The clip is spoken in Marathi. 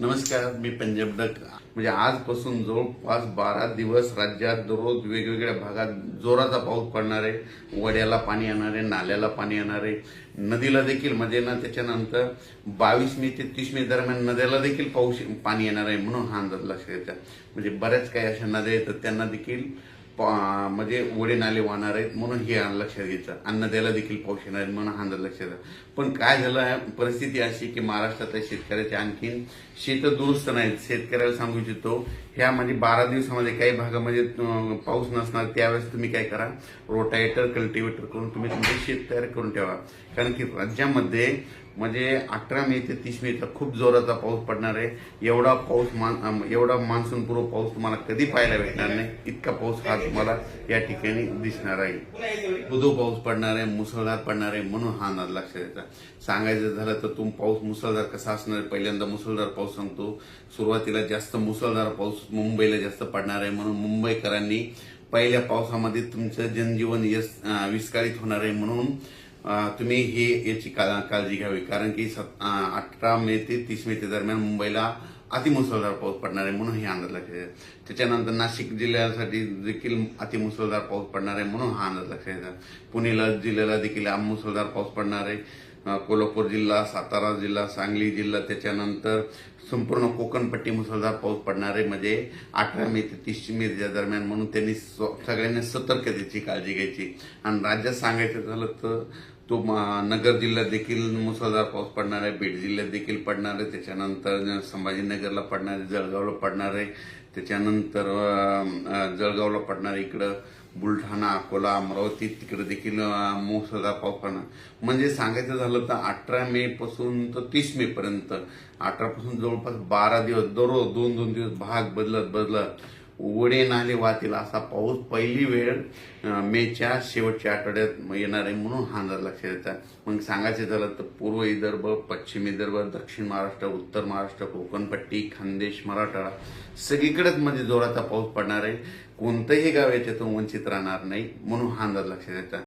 नमस्कार मी पंजाब डक म्हणजे आजपासून जवळपास बारा दिवस राज्यात दररोज वेगवेगळ्या भागात जोराचा पाऊस पडणार आहे. वड्याला पाणी येणार आहे नाल्याला पाणी येणार आहे. नदीला देखील म्हणजे ना त्याच्यानंतर बावीस मे ते तीस मे दरम्यान नद्याला देखील पाऊस पाणी येणार आहे म्हणून हा अंदाज लक्षात घ्यायचा म्हणजे बऱ्याच काही अशा नद्या येतात त्यांना देखील म्हणजे ओढे नाले वाहणार आहेत म्हणून हे लक्षात घ्यायचं. अन्न द्यायला देखील पाऊस येणार आहे म्हणून हा लक्ष लक्षात पण काय झालं आहे? परिस्थिती अशी की महाराष्ट्रातल्या शेतकऱ्याचे आणखीन शेत दुरुस्त नाहीत. शेतकऱ्याला सांगू इच्छितो ह्या म्हणजे बारा दिवसामध्ये काही भागामध्ये पाऊस नसणार त्यावेळेस तुम्ही काय करा? रोटावेटर कल्टिवेटर करून तुम्ही तुमचे शेत तयार करून ठेवा. कारण की राज्यामध्ये म्हणजे अठरा मे ते तीस मेचा खूप जोराचा पाऊस पडणार आहे. एवढा पाऊस मान एवढा मान्सून पूर्व पाऊस तुम्हाला कधी पाहायला भेटणार नाही. इतका पाऊस हा तुम्हाला या ठिकाणी दिसणार आहे. बुधो पाऊस पडणार आहे मुसळधार पडणार आहे म्हणून हा अंदाज लक्षात द्यायचा सांगायचं झालं तर तुम पाऊस मुसळधार कसा असणार आहे? पहिल्यांदा मुसळधार पाऊस सांगतो. सुरुवातीला जास्त मुसळधार पाऊस मुंबईला जास्त पडणार आहे म्हणून मुंबईकरांनी पहिल्या पावसामध्ये तुमचं जनजीवन यस विस्कळीत होणार आहे म्हणून तुम्ही हे याची का- काळजी घ्यावी. कारण की अठरा मे ते तीस मे ते दरम्यान मुंबईला अतिमुसळधार पाऊस पडणार आहे म्हणून हे अंदाज लक्षात येतात त्याच्यानंतर नाशिक जिल्ह्यासाठी देखील अतिमुसळधार पाऊस पडणार आहे म्हणून हा अंदाज लक्षात येतात पुणेला जिल्ह्याला देखील मुसळधार पाऊस पडणार आहे. कोल्हापूर जिल्हा सातारा जिल्हा सांगली जिल्हा त्याच्यानंतर संपूर्ण कोकणपट्टी मुसळधार पाऊस पडणार आहे. म्हणजे अठरा मे ते तीस मेच्या दरम्यान म्हणून त्यांनी सगळ्यांनी सतर्कतेची काळजी घ्यायची. आणि राज्यात सांगायचं झालं तर तो म- नगर जिल्ह्यात देखील मुसळधार पाऊस पडणार आहे. बीड जिल्ह्यात देखील पडणार आहे. त्याच्यानंतर संभाजीनगरला पडणार आहे. जळगावला पडणार आहे. त्याच्यानंतर जळगावला पडणार आहे. इकडं बुलढाणा अकोला अमरावती तिकडे देखील मुसळधार पावसानं. म्हणजे सांगायचं झालं तर अठरा मे पासून तर तीस मे पर्यंत. अठरा पासून जवळपास बारा दिवस दररोज दोन दोन दिवस भाग बदलत बदलत उघडे नाले वाहतील असा पाऊस पहिली वेळ मेच्या शेवटच्या आठवड्यात येणार आहे म्हणून हा अंदाज लक्षात येतात मग सांगायचं झालं तर पूर्व विदर्भ पश्चिम विदर्भ दक्षिण महाराष्ट्र उत्तर महाराष्ट्र कोकणपट्टी खानदेश मराठवाडा सगळीकडेच म्हणजे जोराचा पाऊस पडणार आहे. कोणतंही गाव याच्यातून वंचित राहणार नाही म्हणून हा अंदाज लक्षात येतात